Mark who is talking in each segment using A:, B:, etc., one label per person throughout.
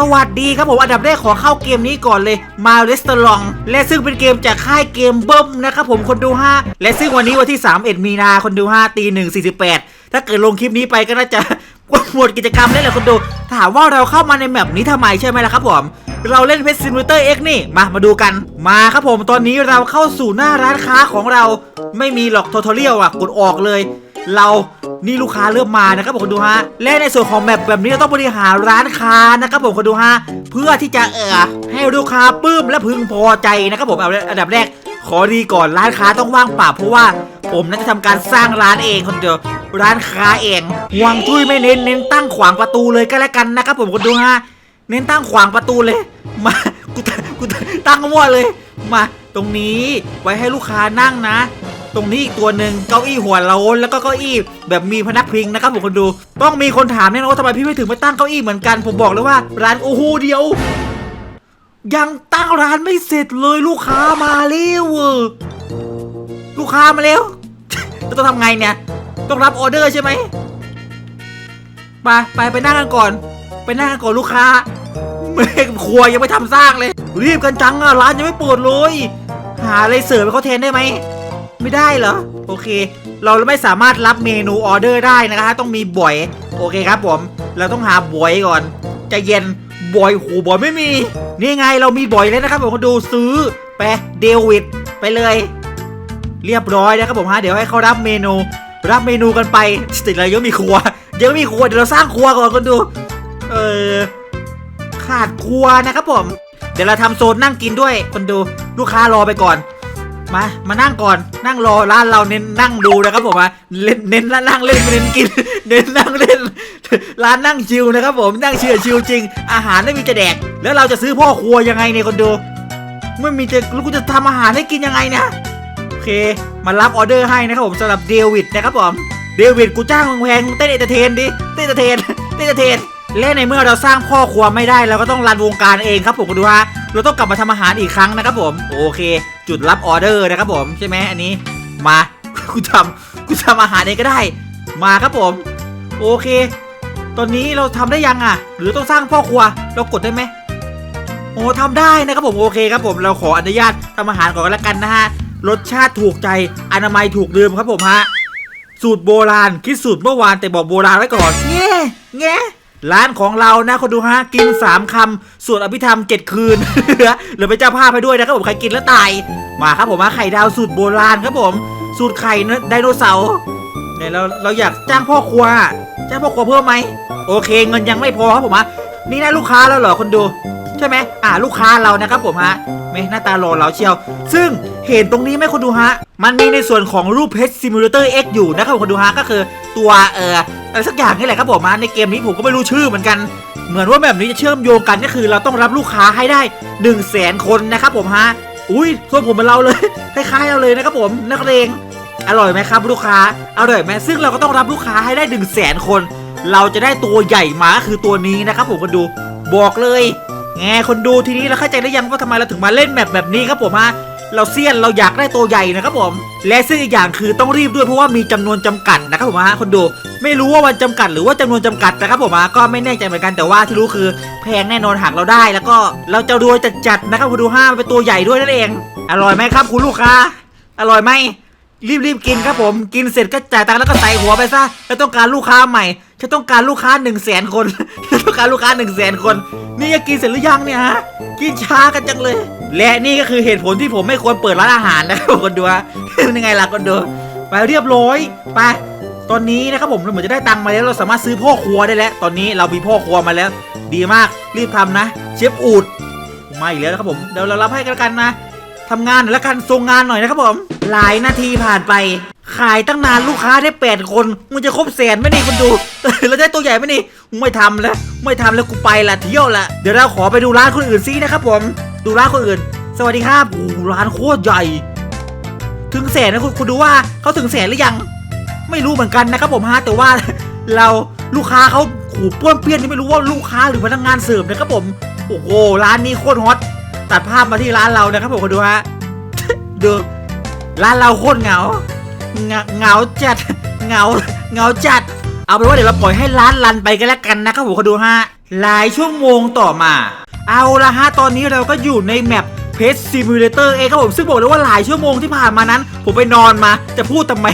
A: สวัสดีครับผมอันดับแรกขอเข้าเกมนี้ก่อนเลยมาเ e สตอร์ลองและซึ่งเป็นเกมจากค่ายเกมเบิ้มนะครับผมคนดูห้าและซึ่งวันนี้วันที่31มีนาคนดูห้าตีหนึ่งสี่สิบแปดถ้าเกิดลงคลิปนี้ไปก็น่าจะหมดกิจกรรมแล้วแหละคนดูถามว่าเราเข้ามาในแมปนี้ทำไมใช่ไหมล่ะครับผมเราเล่นเพชรซิมูเตอร์เอ็กนี่มามาดูกันมาครับผมตอนนี้เราเข้าสู่หน้าร้านค้าของเราไม่มีหรอกทอทอเรียลอะกดออกเลย เรานี่ลูกค้าเริ่มมานะครับผมคนดูฮะ และในส่วนของแมปแบบนี้เราต้องบริหารร้านค้านะครับผมคนดูฮะ เพื่อที่จะเออให้ลูกค้าปลื้มและพึงพอใจนะครับผมเอาอันดับแรก ขอดีก่อนร้านค้าต้องว่างเปล่าเพราะว่าผมน่าจะทำการสร้างร้านเองคนเดียวร้านค้าเองหวงจุ้ยไม่เน้นเน้นตั้งขวางประตูเลยก็แล้วกันนะครับผมคนดูฮะเน้นตั้งขวางประตูเลย มากูกูตั้งมั่วเลย มาตรงนี้ไว้ให้ลูกค้านั่งนะ ตรงนี้อีกตัวหนึ่งเก้าอี้หัวโล้นแล้วก็เก้าอี้แบบมีพนักพิงนะครับผมคนดู ต้องมีคนถามแน่นอนว่าทำไมพี่ไม่ถึงไม่ตั้งเก้าอี้เหมือนกันผมบอกเลยว่าร้านโอ้โหเดียว ยังตั้งร้านไม่เสร็จเลยลูกค้ามาเร็วลูกค้ามาเร็วจะต้องทำไงเนี่ย ต้องรับออเดอร์ใช่ไหมไปไปไปนั่งกันก่อน ไปนั่งกันก่อนลูกค้าไม่ครัวยังไม่ทำสร้างเลย รีบกันจังอะร้านยังไม่เปิดเลย หาอะไรเสิร์ฟให้เขาแทนได้ไหม ไม่ได้เหรอ โอเค เราไม่สามารถรับเมนูออเดอร์ได้นะคะต้องมีบ่อย โอเคครับผม เราต้องหาบ่อยก่อนใจะเย็นบ่อยโหบ่อยไม่มี นี่ไงเรามีบ่อยแล้วนะครับผมดูซื้อไปเดวิดไปเลย เรียบร้อยนะครับผมฮะเดี๋ยวให้เขารับเมนู รับเมนูกันไปติดอะไรยังมีครัวยังมีครัวเดี๋ยวเราสร้างครัวก่อนคนดู เออขาดครัวนะครับผม เดี๋ยวเราทำโซนนั่งกินด้วยคนดูลูกค้ารอไปก่อน มา มานั่งก่อน นั่งรอร้านเราเน้นนั่งดูนะครับผมอะเล่นเน้นนั่งเล่นไม่เน้นกิน เน้นนั่งเล่น ร้านนั่งชิลนะครับผม นั่งเชื่อชิลจริง อาหารไม่มีจะแดก แล้วเราจะซื้อพ่อครัวยังไงเนี่ยคนดู ไม่มีจะล้วกูจะทำอาหารให้กินยังไงเนี่ยโอเค มารับออเดอร์ให้นะครับผมสำหรับเดวิดนะครับผม เดวิดกูจ้างมึงแพงมึงเต้นเอเตเทนดิ เต้นเอเตเทน เต้นเอเตเทน และในเมื่อเราสร้างพ่อครัวไม่ได้เราก็ต้องรันวงการเองครับผมคุณดูฮะเราต้องกลับมาทำอาหารอีกครั้งนะครับผมโอเค จุดรับออเดอร์นะครับผมใช่ไหมอันนี้มากูทำกูทำอาหารเองก็ได้ มาครับผม โอเค ตอนนี้เราทำได้ยังอะ หรือต้องสร้างพ่อครัวเรากดได้ไหมโอ้ทำได้นะครับผมโอเคครับผมเราขออนุญาตทำอาหารก่อนแล้วกันนะฮะรสชาติถูกใจอนามัยถูกลืมครับผมฮะสูตรโบราณคิดสูตรเมื่อวานแต่บอกโบราณไว้ก่อนแง่แง่ ร้านของเรานะคนดูฮะกิน 3คำสวดอภิธรรม 7 คืนเหลือเป็นเจ้าภาพไปด้วยนะครับผมใครกินแล้วตาย มาครับผมฮะไข่ดาวสูตรโบราณครับผม สูตรไข่ไดโนเสาร์เนี่ยเราเราอยากจ้างพ่อครัวจ้างพ่อครัวเพิ่มไหมโอเคเงินยังไม่พอครับผมฮะนี่นะลูกค้าแล้วเหรอคนดู ใช่ไหมอ่าลูกค้าเรานะครับผมฮะเมหน้าตาหล่อเราเชียว ซึ่งเห็นตรงนี้ไหมคนดูฮะ มันมีในส่วนของรูปเพชรซิมูเลเตอร์ X อยู่นะครับคนดูฮะก็คือตัวเอ่อ อะไรสักอย่างนี่แหละครับผมฮะในเกมนี้ผมก็ไม่รู้ชื่อเหมือนกัน เหมือนว่าแบบนี้จะเชื่อมโยงกันก็คือ เราต้องรับลูกค้าให้ได้1นึ่งแสนคนนะครับผมฮะอุ้ยส่วนผมเหมือนเราเลยคล้ายๆเราเลยนะครับผมนักเลงอร่อยไหมครับลูกค้าอร่อยไหมซึ่งเราก็ต้องรับลูกค้าให้ได้1นึ่งแสนคน เราจะได้ตัวใหญ่มาก็คือตัวนี้นะครับผมคนดูบอกเลยแงคนดูทีนี้เราเข้าใจได้ยังว่าทำไมเราถึงมาเล่นแมปแบบนี้ครับผมฮะ เราเซียนเราอยากได้ตัวใหญ่นะครับผม และซึ่งอีกอย่างคือต้องรีบด้วยเพราะว่ามีจำนวนจำกัดนะครับผมฮะคนดู ไม่รู้ว่าวันจำกัดหรือว่าจำนวนจำกัดนะครับผมฮะก็ไม่แน่ใจเหมือนกันแต่ว่าที่รู้คือ แพงแน่นอนหากเราได้ แล้วก็เราจะรวยจัดๆนะครับคนดูห้าเป็นตัวใหญ่ด้วยนั่นเอง อร่อยไหมครับ คุณลูกค้า อร่อยไหมรีบๆกินครับผมกินเสร็จก็จ่ายตังค์แล้วก็ใส่หัวไปซะแล้วต้องการลูกค้าใหม่ฉันต้องการลูกค้า1นึ่งแสนคนฉันต้องการลูกค้า1นึ่งแสนคน นี่จะกินเสร็จหรือยังเนี่ยฮะกินช้ากันจังเลย และนี่ก็คือเหตุผลที่ผมไม่ควรเปิดร้านอาหารนะครับคนดูฮะเป็นยังไงล่ะคนดูไปเรียบร้อยไปตอนนี้นะครับผมเราเหมือนจะได้ตังค์มาแล้วเราสามารถซื้อพ่อครัวได้แล้ว ตอนนี้เรามีพ่อครัวมาแล้ว ดีมากรีบทำนะ เชฟอูดมาอีกแล้วนะครับผมเดี๋ยวเรารับให้กันกันนะทำงานหน่อยแล้วกันทรงงานหน่อยนะครับผม หลายนาทีผ่านไป ขายตั้งนานลูกค้าได้แปดคนมึงจะครบแสนไหมนี่คุณดูแล้วได้ตัวใหญ่ไหมนี่ไม่ทำแล้ว ไม่ทำแล้วกูไปละเที่ยวละเดี๋ยวเราขอไปดูร้านคนอื่นซินะครับผมดูร้านคนอื่น สวัสดีครับโอ้ร้านโคตรใหญ่ ถึงแสนนะคุณคุณดูว่าเขาถึงแสนหรือยัง ไม่รู้เหมือนกันนะครับผมฮะแต่ว่าเราลูกค้าเขาขู่ป้วนเปี้ยนนี่ไม่รู้ว่าลูกค้าหรือพนักงานเสิร์ฟนะครับผมโอ้โหร้านนี้โคตรฮอตตัดภาพมาที่ร้านเรานะครับผมคุณดูฮะดูร้านเราโคตรเหงาเหงาเหงาจัดเหงาเหงาจัด เอาเป็นว่าเดี๋ยวเราปล่อยให้ร้านรันไปกันแล้วกันนะครับผมคุณดูฮะหลายชั่วโมงต่อมา เอาละฮะ ตอนนี้เราก็อยู่ในแมปเพจซิมูเลเตอร์เองครับผมซึ่งบอกเลยว่าหลายชั่วโมงที่ผ่านมานั้น ผมไปนอนมาจะพูดทำไม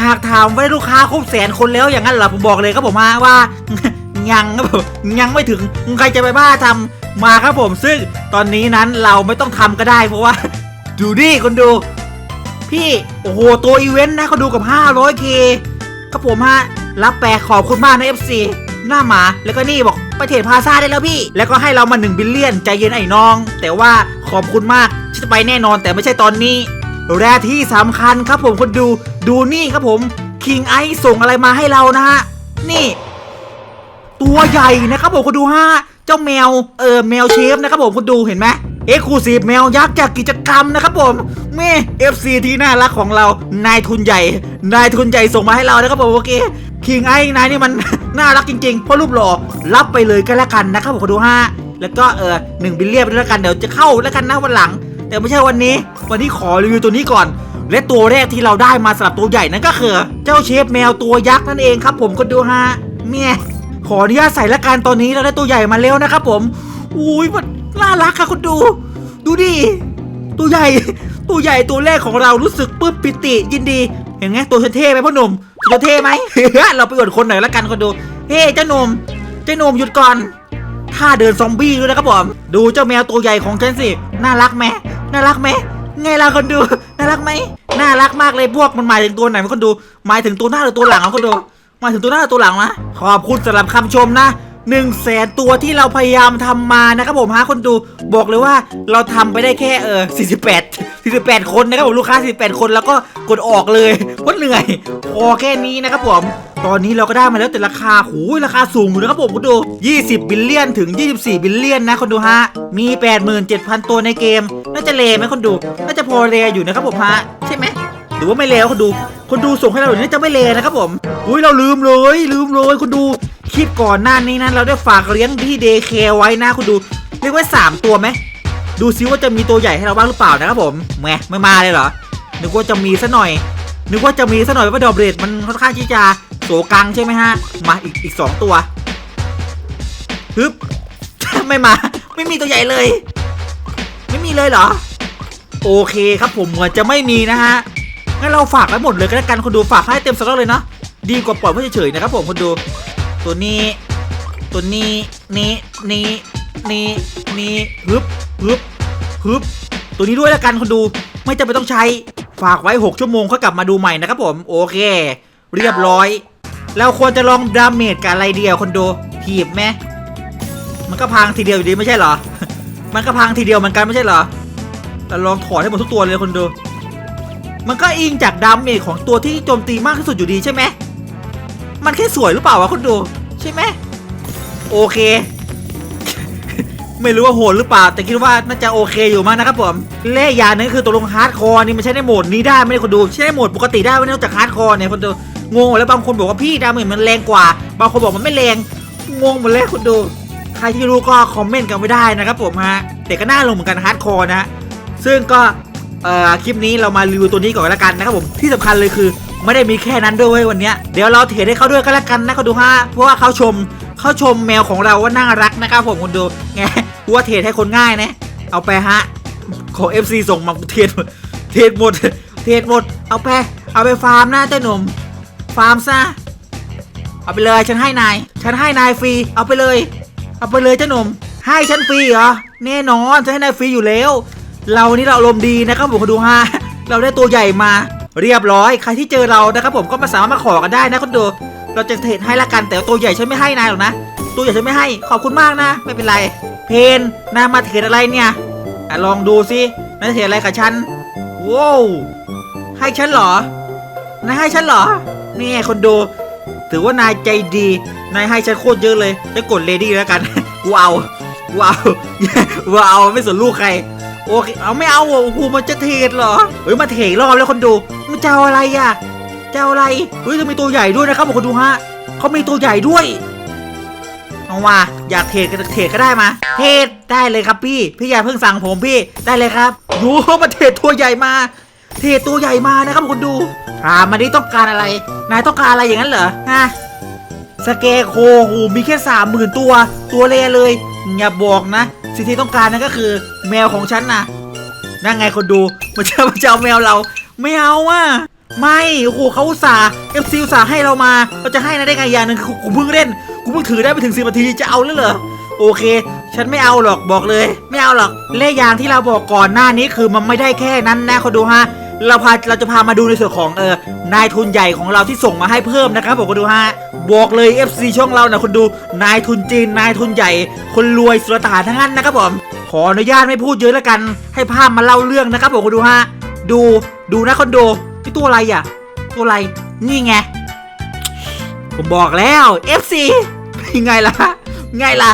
A: หากถามว่าลูกค้าครบแสนคนแล้วอย่างนั้นเหรอผมบอกเลยครับผมว่า ยังครับผมยังไม่ถึงใครจะไปบ้าทำมาครับผมซึ่งตอนนี้นั้นเราไม่ต้องทำก็ได้เพราะว่า ดูดิคนดู พี่โอ้โหตัวอีเวนต์นะเขาดูกับ 500k ครับผมฮะรับแปลขอบคุณมากนะ FC หน้าหมาแล้วก็นี่บอกไปเทรดพาซาได้แล้วพี่ แล้วก็ให้เรามา1บิลเลียนใจเย็นไอ้น้อง แต่ว่าขอบคุณมากที่จะไปแน่นอนแต่ไม่ใช่ตอนนี้และที่สำคัญครับผมคนดูดูนี่ครับผมคิงไอส่งอะไรมาให้เรานะฮะนี่ ตัวใหญ่นะครับผมคุณดูฮะเจ้าแมวเออแมวเชฟนะครับผมคุณดูเห็นไหม เอ็กซ์คลูซีฟแมวยักษ์จากกิจกรรมนะครับผมแม่ FC ที่น่ารักของเรา นายทุนใหญ่ นายทุนใหญ่ส่งมาให้เรานะครับผมโอเคคิงไอ้นายนี่มัน น่ารักจริงๆเพราะรูปหล่อรับไปเลยก็แล้วกันนะครับผมคุณดูฮะแล้วก็เออหนึ่งบิลเลียนไปแล้วกันเดี๋ยวจะเข้าแล้วกันนะวันหลัง แต่ไม่ใช่วันนี้ วันนี้ขอรีวิวตัวนี้ก่อน และตัวแรกที่เราได้มาสำหรับตัวใหญ่นั่นก็คือ เจ้าเชฟแมวตัวยักษ์นั่นเองครับ ผมก็ดูฮะเมียขออนุญาตใส่ละกันตอนนี้เราได้ตัวใหญ่มาแล้วนะครับผมอุ้ยมัน น่ารักค่ะคุณดู ดูดิ ตัวใหญ่ ตัวใหญ่ตัวแรกของเรารู้สึกปลื้มปิติยินดี เห็นไงตัวเท่ไหมพ่อหนุ่มตัวเท่ไหม เราไปอวดคนหน่อยละกันคนดู เฮ้เจ้าหนุ่ม เจ้าหนุ่มหยุดก่อนท่าเดินซอมบี้ด้วยนะครับผม ดูเจ้าแมวตัวใหญ่ของฉันสิ น่ารักไหมน่ารักไหมไงล่ะคนดู น่ารักไหมน่ารักมากเลยพวกมันหมายถึงตัวไหนมันคนดู หมายถึงตัวหน้าหรือตัวหลังเอาคนดู หมายถึงตัวหน้าหรือตัวหลังนะขอบคุณสำหรับคำชมนะ หนึ่งแสนตัวที่เราพยายามทำมานะครับผมฮะคนดูบอกเลยว่าเราทำไปได้แค่เออ48 48 คนนะครับผมลูกค้า 48 คนแล้วก็กดออกเลยเพราะเหนื่อยพอแค่นี้นะครับผมตอนนี้เราก็ได้มาแล้วแต่ราคาหูราคาสูงอยู่นะครับผมคุณดู 20 บิลเลียนถึง 24 บิลเลียนนะคนดูฮะ มี 87,000 ตัวในเกม น่าจะเลไหมคนดู น่าจะพอเลอยู่นะครับผมฮะ ใช่ไหม หรือว่าไม่เลวคนดู คนดูส่งให้เราอย่างนี้จะไม่เลนะครับผม อุ้ยเราลืมเลย ลืมเลยคนดู คลิปก่อนหน้านี้นั้นเราได้ฝากเลี้ยงที่เดย์แคไว้นะคุณดู เรียกว่า 3 ตัวไหม ดูซิว่าจะมีตัวใหญ่ให้เราบ้างหรือเปล่านะครับผมแหมไม่มาเลยเหรอ นึกว่าจะมีซะหน่อย นึกว่าจะมีซะหน่อยว่าดอกเรดมันค่อนข้างที่จะโสกังใช่ไหมฮะ มาอีกอีกสองตัวฮึบไม่มา ไม่มีตัวใหญ่เลย ไม่มีเลยเหรอ โอเคครับผมเหมือนจะไม่มีนะฮะงั้นเราฝากไว้หมดเลยก็แล้วกันคนดูฝากให้เต็มสล็อตเลยเนาะดีกว่าปล่อยไว้เฉยๆนะครับผมคนดู ตัวนี้ ตัวนี้นี้นี้นี้นี้ฮึบฮึบฮึบตัวนี้ด้วยแล้วกันคนดูไม่จำเป็นต้องใช้ฝากไว้ 6 ชั่วโมงค่อยกลับมาดูใหม่นะครับผมโอเค เรียบร้อยแล้วควรจะลองดาเมจกับอะไรเดียวคนดูถีบไหมมันก็พังทีเดียวอยู่ดีไม่ใช่เหรอ มันก็พังทีเดียวเหมือนกันไม่ใช่เหรอแต่ลองถอดให้หมดทุกตัวเลยคนดู มันก็อิงจากดาเมจของตัวที่โจมตีมากที่สุดอยู่ดีใช่ไหม มันแค่สวยหรือเปล่าวะคนดู ใช่ไหมโอเค ไม่รู้ว่าโหดหรือเปล่า แต่คิดว่าน่าจะโอเคอยู่มากนะครับผมเล่อย่างนึงคือตัวลงฮาร์ดคอร์นี่มันใช้ในโหมดนี้ได้ไม่ได้คนดูใช้ในโหมดปกติได้ไม่ได้อกจากฮาร์ดคอร์เนี่ยคนดูงงแล้วบางคนบอกว่าพี่ดาเมจมันแรงกว่า บางคนบอกมันไม่แรงงงหมดเลยคนดู ใครที่รู้ก็คอมเมนต์กันไม่ได้นะครับผมฮะแต่ก็น่าลงเหมือนกันฮาร์ดคอร์นะซึ่งก็เอ่อคลิปนี้เรามารีวิวตัวนี้ก่อนล้วกันนะครับผมที่สำคัญเลยคือ ไม่ได้มีแค่นั้นด้วยเวยวันเนี้ยเดี๋ยวเราเทรดให้เขาด้วยก็แล้วกันนะเขาดูฮะเพราะว่าเขาชมเขาชมแมวของเราว่าน่ารักนะครับผมคุณดูไงว่าเทรดให้คนง่ายนะ เอาไปฮะของ FC ส่งมาเทรดเทรดหมดเทรดหมด เอาไปเอาไปฟาร์มนะเจ้าหนุ่มฟาร์มซะเอาไปเลยฉันให้นายฉันให้นายฟรีเอาไปเลย เอาไปเลยเจ้าหนุ่มให้ฉันฟรีเหรอแน่นอนฉันให้นายฟรีอยู่แล้ว เรานี่เราอารมณ์ดีนะครับผมคุณดูฮะเราได้ตัวใหญ่มา เรียบร้อยใครที่เจอเรานะครับผมก็มาสามารถมาขอกันได้นะคุณดูเราจะเทรดให้ละกันแต่ตัวใหญ่ฉันไม่ให้นายหรอกนะ ตัวใหญ่ฉันไม่ให้ขอบคุณมากนะ ไม่เป็นไร เพนนายมาเทรดอะไรเนี่ยอะลองดูสินายเทรดอะไรกับฉันว้าวให้ฉันเหรอนายให้ฉันเหรอนี่คนดู ถือว่านายใจดีนายให้ฉันโคตรเยอะเลยจะกดเลดี้แล้วกันกูเอากูเอากูเอาไม่สนลูกใคร โอเคเอาไม่เอาโอ้โหมันจะเทรดเหรอเฮ้ยมาเทรดรอบแล้วคนดูมันจะเอาอะไรอะจะเอาอะไรเฮ้ยจะมีตัวใหญ่ด้วยนะครับคนดูฮะเขามีตัวใหญ่ด้วยเอามาอยากเทรดก็เทรดก็ได้มา เทรดได้เลยครับพี่ พี่อย่าเพิ่งสั่งผมพี่ได้เลยครับโอ้โหมาเทรดตัวใหญ่มา เทรดตัวใหญ่มานะครับคนดูถามมาดิต้องการอะไร นายต้องการอะไรอย่างนั้นเหรอฮะสเกโคโหมีแค่สามหมื่นตัว ตัวเลเลยอย่าบอกนะ สิ่งที่ต้องการนั่นก็คือแมวของฉันนะนั่นไงคนดูมันจะมันจะเอาแมวเรา ไม่เอาอะไม่โอ้โหเขาอุตส่าห์เอฟซีอุตส่าห์ให้เรามาเราจะให้นะได้ไงอย่างหนึ่งคือกูเพิ่งเล่นกูเพิ่งถือได้ไปถึงสิบนาทีจะเอาเลยเหรอโอเค ฉันไม่เอาหรอกบอกเลย ไม่เอาหรอกเล่ยางที่เราบอกก่อนหน้านี้คือมันไม่ได้แค่นั้นนะคนดูฮะ เราพาเราจะพามาดูในส่วนของเออนายทุนใหญ่ของเราที่ส่งมาให้เพิ่มนะครับผมคนดูฮะบอกเลย FC ช่องเรานะคนดูนายทุนจีนนายทุนใหญ่ คนรวยสุลต่าทั้งนั้นนะครับผมขออนุญาตไม่พูดเยอะแล้วกัน ให้ภาพมาเล่าเรื่องนะครับผมคนดูฮะดูดูนะคนดูนี่ตัวอะไรอะ ตัวอะไรนี่ไงผมบอกแล้ว FC ยังไงล่ะไงล่ะ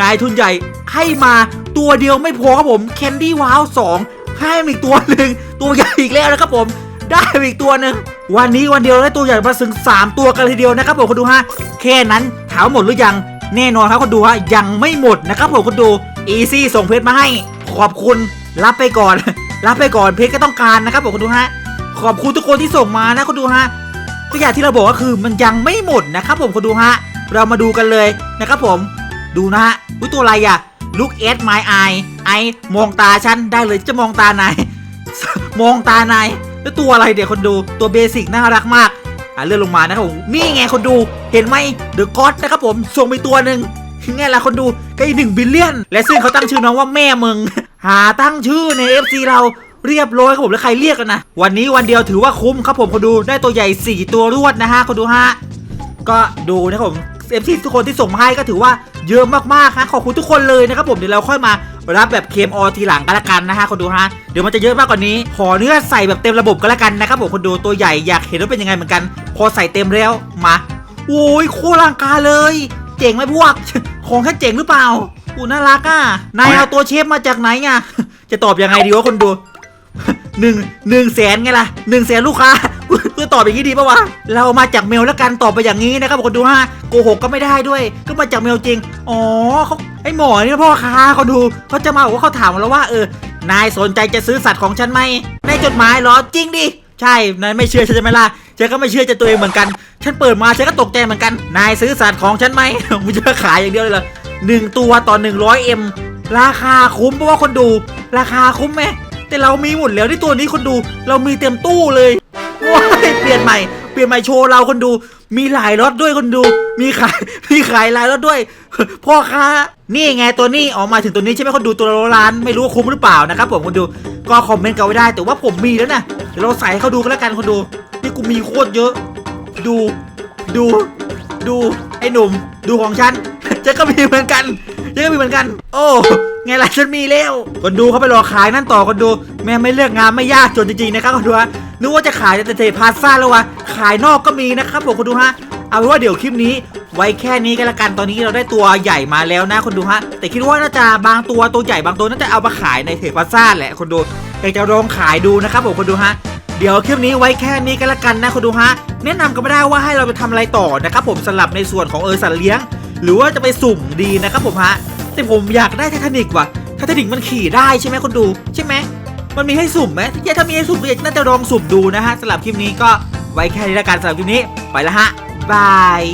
A: นายทุนใหญ่ให้มาตัวเดียวไม่พอครับผมแคนดี้ว้าวสอง ให้มาอีกตัวหนึ่งตัวใหญ่อีกแล้วนะครับผมได้อีกตัวหนึ่งวันนี้วันเดียวได้ตัวใหญ่มาถึง 3 ตัวกันทีเดียวนะครับผมคุณดูฮะแค่นั้นถามว่าหมดหรือยังแน่นอนครับคุณดูฮะยังไม่หมดนะครับผมคุณดูอีซี่ส่งเพจมาให้ ขอบคุณรับไปก่อน รับไปก่อนเพจก็ต้องการนะครับผมคุณดูฮะขอบคุณทุกคนที่ส่งมานะคุณดูฮะก็อย่างที่เราบอกก็คือมันยังไม่หมดนะครับผมคุณดูฮะเรามาดูกันเลยนะครับผม ดูนะฮะอุ้ยตัวอะไรอะ look at my eye ไอ มองตาฉันได้เลยจะมองตานาย มองตานายแล้วตัวอะไรเดี๋ยวคนดูตัวเบสิกน่ารักมากอะเลื่อนลงมานะครับผมนี่ไงคนดูเห็นไหมเดอะก็อดนะครับผมส่งไปตัวหนึ่งไงล่ะคนดูก็อีกหนึ่งบิลเลียน และซึ่งเขาตั้งชื่อน้องว่าแม่มึง หาตั้งชื่อใน FC เราเรียบร้อยครับผมแล้วใครเรียกกันนะ วันนี้วันเดียวถือว่าคุ้มครับผมคนดูได้ตัวใหญ่ 4 ตัวรวดนะฮะคนดูฮะก็ดูนะครับผมเอฟซีทุกคนที่ส่งมาให้ก็ถือว่าเยอะมากๆฮะขอบคุณทุกคนเลยนะครับผมเดี๋ยวเราค่อยมา รับแบบเคมอทีหลังกันละกันนะฮะคนดูฮะเดี๋ยวมันจะเยอะมากกว่านี้ขอเนื้อใส่แบบเต็มระบบกันละกันนะครับผมคนดูตัวใหญ่อยากเห็นว่าเป็นยังไงเหมือนกัน พอใส่เต็มแล้วมาโอ้ยโคตรลังกาเลย เจ๋งไหมพวก ของแค่เจ๋งหรือเปล่าอูน่ารักอะนายเอาตัวเชฟมาจากไหนอะจะตอบยังไงดีวะคนดูหนึ่งหนึ่งแสนไงล่ะหนึ่งแสนลูกค้า กูตอบอย่างนี้ดีปะวะ เรามาจากเมลแล้วกันตอบไปอย่างนี้นะครับคนดูฮะโกหกก็ไม่ได้ด้วย ก็มาจากเมลจริง อ๋อเขาไอหมอนี่พ่อค้าเขาดูเขาจะมาบอกว่าเขาถามเราว่าเออนายสนใจจะซื้อสัตว์ของฉันไหมในจดหมายเหรอจริงดิใช่นายไม่เชื่อฉันใช่ไหมล่ะฉันก็ไม่เชื่อใจตัวเองเหมือนกัน ฉันเปิดมาฉันก็ตกใจเหมือนกัน นายซื้อสัตว์ของฉันไหมมึงจะขายอย่างเดียวเลยเหรอหนึ่งตัวต่อหนึ่งร้อยเอ็มราคาคุ้มเพราะว่าคนดู ราคาคุ้มไหมแต่เรามีหมดแล้วที่ตัวนี้คนดู เรามีเต็มตู้เลย ลี่ยนใหม่เปลี่ยนใหม่โชว์เราคนดู มีหลายรถด้วยคนดู มีขายมีขายหลายรถด้วยพ่อค้านี่ไงตัวนี้ออกมาถึงตัวนี้ใช่ไหมคนดูตัวละล้านไม่รู้ว่าคุ้มหรือเปล่านะครับผมคนดูก็คอมเมนต์กันไว้ได้ แต่ว่าผมมีแล้วนะเดี๋ยวเราใส่ให้เขาดูกันแล้วกันคนดู นี่กูมีโคตรเยอะ ดูดูดูไอ้หนุ่ม ดูของฉันฉันก็มีเหมือนกันฉันก็มีเหมือนกัน โอ้ไงล่ะฉันมีแล้วคนดูเขาไปรอขายนั่นต่อคนดู แม่ไม่เลือกงานไม่ยากจนจริงๆนะครับคนดูฮะ นึกว่าจะขายแต่เทพาซ่าแล้ววะ ขายนอกก็มีนะครับผมคนดูฮะ เอาเป็นว่าเดี๋ยวคลิปนี้ ไว้แค่นี้กันละกันตอนนี้เราได้ตัวใหญ่มาแล้วนะคนดูฮะ แต่คิดว่าน่าจะบางตัวตัวใหญ่บางตัวน่าจะเอามาขายในเทพาซ่าแหละคนดูอยากจะลองขายดูนะครับผมคนดูฮะเดี๋ยวคลิปนี้ไว้แค่นี้กันละกันนะคนดูฮะ แนะนำกันไม่ได้ว่าให้เราไปทำอะไรต่อนะครับผมสลับในส่วนของเออสัตว์เลี้ยง หรือว่าจะไปสุ่มดีนะครับผมฮะแต่ผมอยากได้ไททานิกว่ะไททานิกมันขี่ได้ใช่ไหมคนดูใช่ไหม มันมีให้สุ่มไหมถ้ามีให้สุ่มก็อกน่าจะลองสุ่มดูนะฮะสำหรับคลิปนี้ก็ไว้แค่นี้ละกันสำหรับคลิปนี้ ไปละฮะบาย